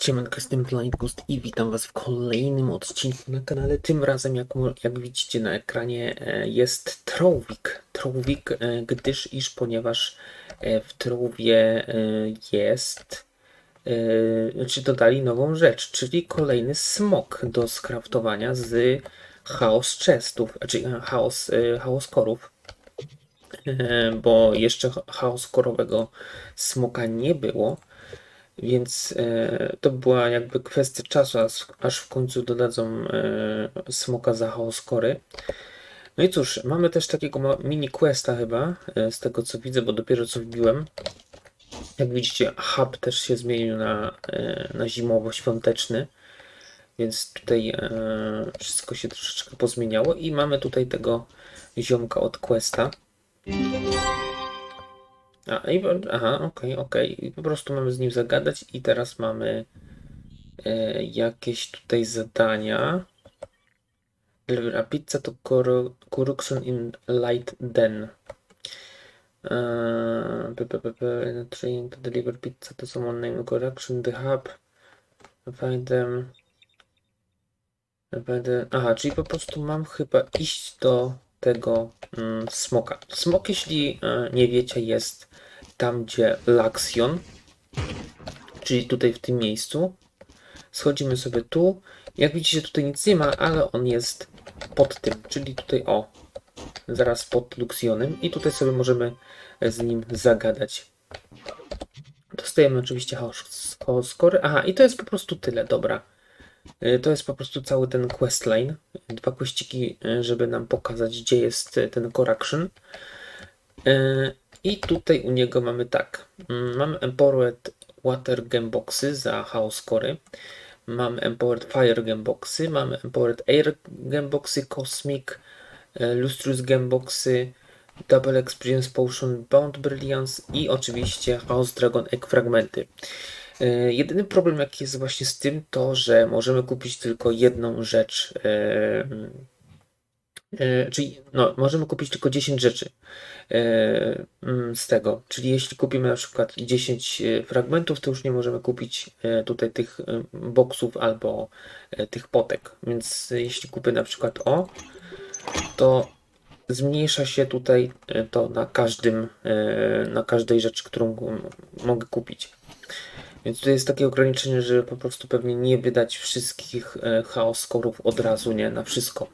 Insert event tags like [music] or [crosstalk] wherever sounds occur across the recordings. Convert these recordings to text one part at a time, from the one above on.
Siemanko, jestem Blind Ghost i witam was w kolejnym odcinku na kanale. Tym razem, jak, jak widzicie na ekranie, e, jest Trowik. Trowik, e, gdyż iż ponieważ e, w Trowie jest, czy dodali nową rzecz, czyli kolejny smok do skraftowania z chaos chestów, czy e, chaos, chaos korów. Bo jeszcze chaos korowego smoka nie było. Więc e, to była jakby kwestia czasu, aż, aż w końcu dodadzą e, smoka za chaoskory. No i cóż, mamy też takiego mini questa chyba, e, z tego co widzę, bo dopiero co wbiłem. Jak widzicie, hub też się zmienił na, e, na zimowo-świąteczny, więc tutaj e, wszystko się troszeczkę pozmieniało i mamy tutaj tego ziomka od questa. A, i, aha, okej, okej. I po prostu mamy z nim zagadać i teraz mamy e, jakieś tutaj zadania. Deliver a pizza to Corruption in Light Den. Uh, train to deliver pizza to someone named Corruption the hub. Find them. Them. Aha, czyli po prostu mam chyba iść do tego mm, smoka. Smok, jeśli e, nie wiecie, jest tam, gdzie Laxion, czyli tutaj w tym miejscu. Schodzimy sobie tu. Jak widzicie, tutaj nic nie ma, ale on jest pod tym, czyli tutaj o, zaraz pod Luxionem i tutaj sobie możemy z nim zagadać. Dostajemy oczywiście score. Aha, i to jest po prostu tyle, dobra. Y, To jest po prostu cały ten questline. Dwa questyki, y, żeby nam pokazać, gdzie jest y, ten correction. I tutaj u niego mamy tak. Mm, Mamy Empowered Water Gameboxy za Chaos Cory. Mamy Empowered Fire Gameboxy. Mamy Empowered Air Gameboxy, Cosmic, Lustrous Gameboxy, Double Experience Potion, Bound Brilliance i oczywiście Chaos Dragon Egg Fragmenty. Y, Jedyny problem, jaki jest właśnie z tym, to że możemy kupić tylko jedną rzecz. y, y, Czyli no, możemy kupić tylko 10 rzeczy e, mm, z tego. Czyli jeśli kupimy na przykład 10 e, fragmentów, to już nie możemy kupić e, tutaj tych e, boksów albo e, tych potek. Więc e, jeśli kupię na przykład o, to zmniejsza się tutaj e, to na każdym, e, na każdej rzeczy, którą mogę kupić. Więc tutaj jest takie ograniczenie, że po prostu pewnie nie wydać wszystkich e, chaos skorów od razu, nie, na wszystko.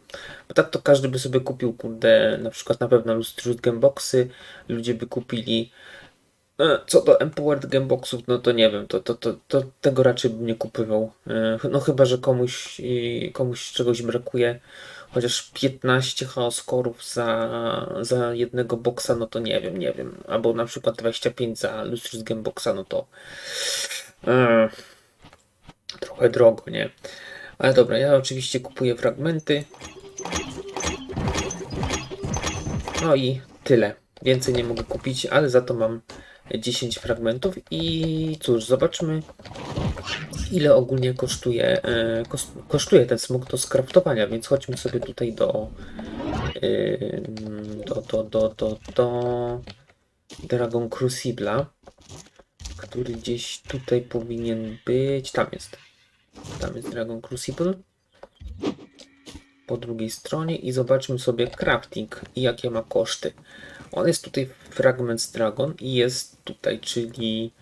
Bo tak to każdy by sobie kupił, kurde, na przykład na pewno Lustrous Gameboxy, ludzie by kupili. E, Co do Empowered Gameboxów, no to nie wiem, to, to, to, to tego raczej bym nie kupywał. E, No chyba, że komuś, komuś czegoś brakuje, chociaż 15 chaos korów za, za jednego boksa, no to nie wiem, nie wiem. Albo na przykład 25 za Lustrous Gameboxa, no to e, trochę drogo, nie? Ale dobra, ja oczywiście kupuję fragmenty. No i tyle. Więcej nie mogę kupić, ale za to mam 10 fragmentów i cóż, zobaczmy ile ogólnie kosztuje, e, kos, kosztuje ten smok do skraftowania, więc chodźmy sobie tutaj do e, do, do, do, do, do Dragon Crucibla, który gdzieś tutaj powinien być, tam jest. Tam jest Dragon Crucible po drugiej stronie i zobaczmy sobie crafting i jakie ma koszty. On jest tutaj Fragments Dragon i jest tutaj, czyli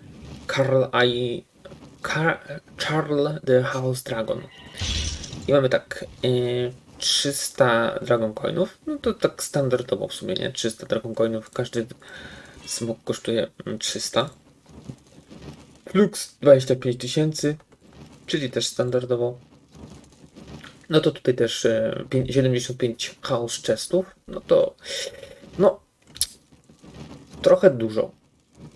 Karl I. Kar, Charl the House Dragon. I mamy tak yy, 300 Dragon Coinów. No to tak standardowo w sumie, nie? 300 Dragon Coinów. Każdy smok kosztuje mm, 300. Flux 25 tysięcy, czyli też standardowo. No to tutaj też e, pię- 75 chaos chestów. No to no trochę dużo.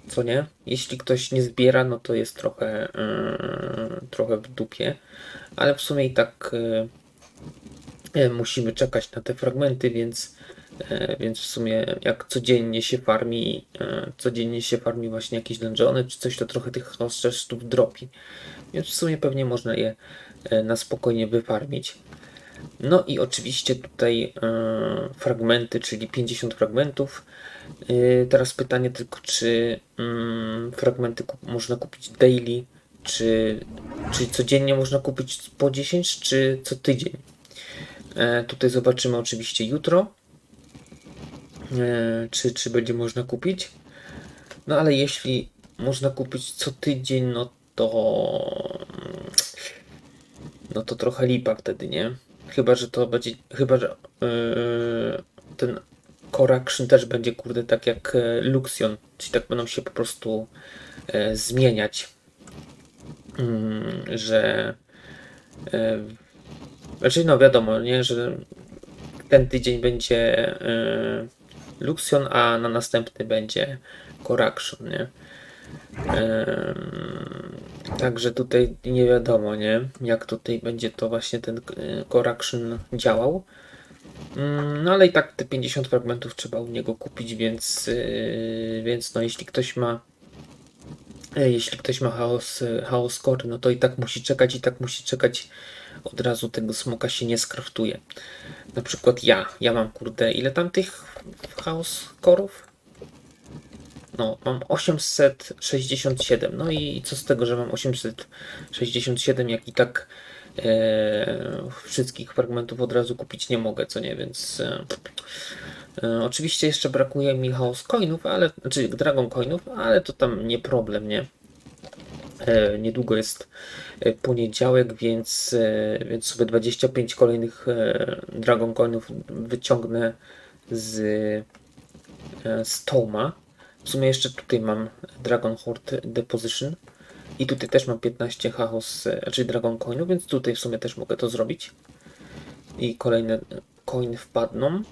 Co nie? Jeśli ktoś nie zbiera, no to jest trochę e, trochę w dupie. Ale w sumie i tak e, e, musimy czekać na te fragmenty, więc e, więc w sumie jak codziennie się farmi, e, codziennie się farmi właśnie jakieś dungeony czy coś, to trochę tych chestów dropi. Więc w sumie pewnie można je e, na spokojnie wyfarmić. No i oczywiście tutaj e, fragmenty, czyli 50 fragmentów. E, teraz pytanie tylko, czy mm, fragmenty można kupić daily, czy Czyli codziennie można kupić po 10, czy co tydzień? E, tutaj zobaczymy oczywiście jutro, czy, czy będzie można kupić. No ale jeśli można kupić co tydzień, no to. No to trochę lipa wtedy, nie? Chyba, że to będzie. Chyba, że yy, ten Core Action też będzie, kurde, tak jak e, Luxion. Czyli tak będą się po prostu e, zmieniać. Mm, że. E, znaczy, no wiadomo, nie, że ten tydzień będzie e, Luxion, a na następny będzie Core Action, nie? Em, Także tutaj nie wiadomo, nie? Jak tutaj będzie to właśnie ten e, Core Action działał. Mm, No ale i tak te 50 fragmentów trzeba u niego kupić, więc, yy, więc no jeśli ktoś ma e, jeśli ktoś ma chaos, e, chaos core, no to i tak musi czekać, i tak musi czekać. Od razu tego smoka się nie skraftuje. Na przykład ja, ja mam kurde, ile tam tych chaos korów? No, mam 867. No i co z tego, że mam 867, jak i tak e, wszystkich fragmentów od razu kupić nie mogę, co nie, więc e, e, oczywiście jeszcze brakuje mi chaos coinów, ale, znaczy dragon coinów, ale to tam nie problem, nie? E, niedługo jest e, poniedziałek, więc, więc sobie 25 kolejnych dragon coinów wyciągnę z, z Toma. W sumie jeszcze tutaj mam Dragon Horde Deposition. I tutaj też mam 15 Chaos, e, czyli Dragon Coinów, więc tutaj w sumie też mogę to zrobić. I kolejne coin wpadną.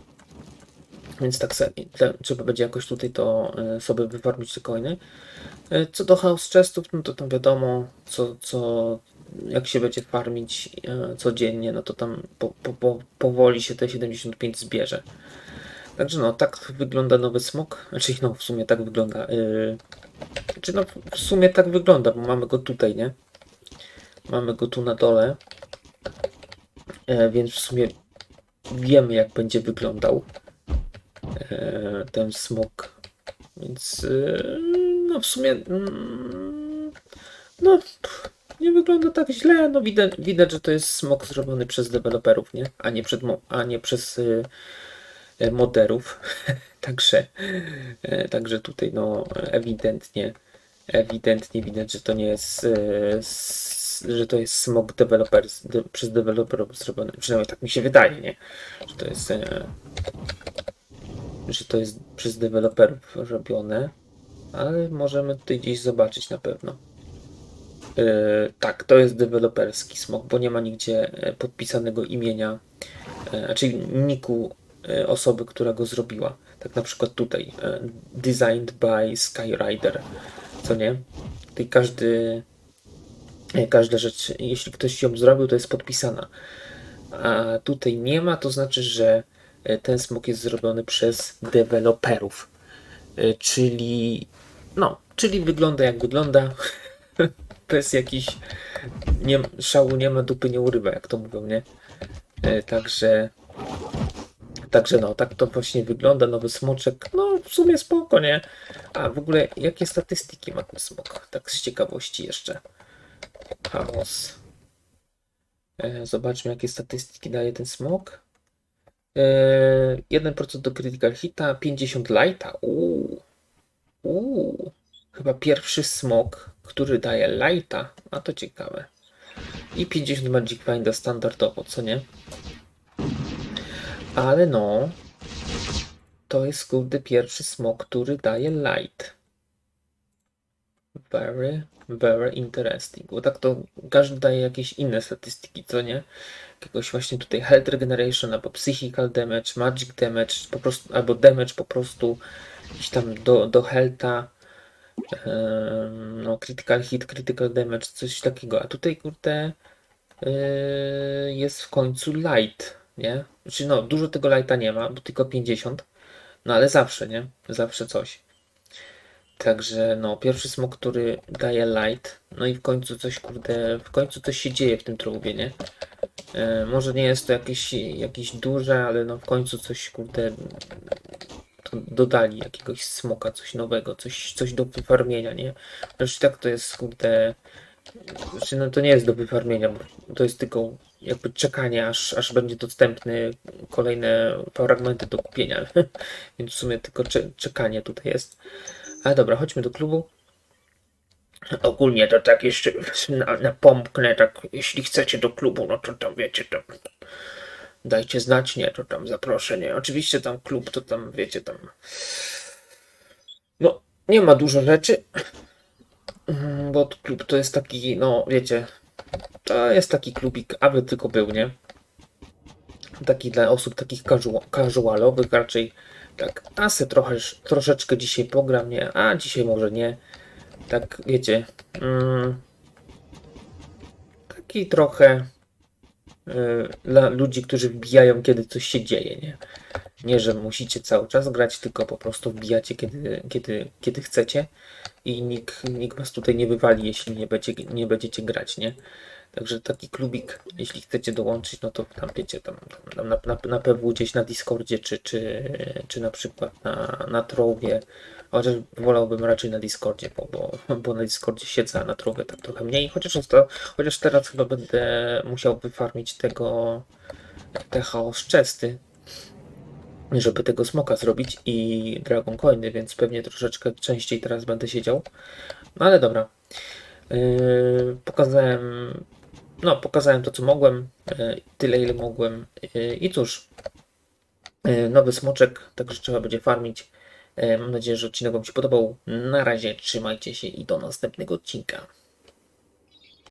Więc tak te- trzeba będzie jakoś tutaj to e, sobie wyfarmić te coiny. E, Co do House Chestów, no to tam wiadomo, co, co, jak się będzie farmić e, codziennie, no to tam po, po, po, powoli się te 75 zbierze. Także no, tak wygląda nowy smok. Znaczy, no, w sumie tak wygląda. Yy... Znaczy, no, w sumie tak wygląda, bo mamy go tutaj, nie? Mamy go tu na dole. E, więc w sumie wiemy, jak będzie wyglądał e, ten smok. Więc e, no, w sumie mm, no, nie wygląda tak źle. No, widać, widać, że to jest smok zrobiony przez deweloperów, nie? A nie, przed, a nie przez. y, moderów. [laughs] także, e, także tutaj no ewidentnie ewidentnie widać, że to nie jest e, że to jest smog developers, de, przez deweloperów zrobiony. Przynajmniej tak mi się wydaje, nie? Że to jest e, że to jest przez deweloperów robione. Ale możemy tutaj gdzieś zobaczyć na pewno. E, tak, to jest deweloperski smog, bo nie ma nigdzie e, podpisanego imienia, e, znaczy niku e, osoby, która go zrobiła. Tak na przykład tutaj e, designed by Skyrider, co nie? Tutaj każdy e, każda rzecz, jeśli ktoś ją zrobił, to jest podpisana. A tutaj nie ma, to znaczy, że e, ten smok jest zrobiony przez deweloperów. E, Czyli no, czyli wygląda jak wygląda. [laughs] Bez jakichś nie, szału nie ma, dupy nie urywa, jak to mówią, nie? E, Także Także no, tak to właśnie wygląda, nowy smoczek, no w sumie spoko, nie? A w ogóle, jakie statystyki ma ten smok? Tak z ciekawości jeszcze. Chaos. E, zobaczmy, jakie statystyki daje ten smok. E, 1% do critical hita, 50 lighta. Uuu. Uuu. Chyba pierwszy smok, który daje lighta. A to ciekawe. I 50 magic finda standardowo, co nie? Ale no, to jest kurde pierwszy smok, który daje light. Very, very interesting. Bo tak to każdy daje jakieś inne statystyki, co nie? Jakiegoś właśnie tutaj health regeneration, albo psychical damage, magic damage, po prostu, albo damage po prostu gdzieś tam do, do healtha. Em, no, critical hit, critical damage, coś takiego. A tutaj kurde yy, jest w końcu light, nie? Znaczy no, dużo tego lighta nie ma, bo tylko 50. No ale zawsze, nie? Zawsze coś. Także no, pierwszy smok, który daje light. No i w końcu coś, kurde, w końcu coś się dzieje w tym trubie, nie? E, może nie jest to jakieś, jakieś duże, ale no w końcu coś, kurde, to dodali jakiegoś smoka, coś nowego, coś, coś do wyfarmienia, nie? Zresztą tak to jest, kurde, Znaczy, no to nie jest do wyfarmienia, bo to jest tylko jakby czekanie, aż, aż będzie dostępny kolejne fragmenty do kupienia. [laughs] Więc w sumie tylko cze- czekanie tutaj jest. Ale dobra, chodźmy do klubu. Ogólnie to tak jeszcze na, napomknę, tak jeśli chcecie do klubu, no to tam wiecie, to dajcie znać, nie, to tam zaproszenie. Oczywiście tam klub, to tam wiecie, tam no nie ma dużo rzeczy, bo klub to jest taki, no wiecie, to jest taki klubik, aby tylko był, nie? Taki dla osób takich casual, casualowych raczej, tak, a se trochę, troszeczkę dzisiaj pogram, nie? A dzisiaj może nie. Tak, wiecie, mm, taki trochę y, dla ludzi, którzy wbijają, kiedy coś się dzieje, nie? Nie, że musicie cały czas grać, tylko po prostu wbijacie, kiedy, kiedy, kiedy chcecie i nikt, nikt was tutaj nie wywali, jeśli nie, będzie, nie będziecie grać, nie? Także taki klubik, jeśli chcecie dołączyć, no to tam wiecie, tam, tam na, na, na pewno gdzieś na Discordzie, czy, czy, czy na przykład na, na Trowie, chociaż wolałbym raczej na Discordzie, bo, bo, bo na Discordzie siedzę, a na Trowie tak trochę mniej, chociaż, to, chociaż teraz chyba będę musiał wyfarmić tego te chaos żeby tego smoka zrobić i Dragon Coiny, więc pewnie troszeczkę częściej teraz będę siedział. No ale dobra. Yy, pokazałem, no pokazałem to co mogłem, yy, tyle ile mogłem yy, i cóż, yy, nowy smoczek, także trzeba będzie farmić. Yy, mam nadzieję, że odcinek Wam się podobał. Na razie trzymajcie się i do następnego odcinka.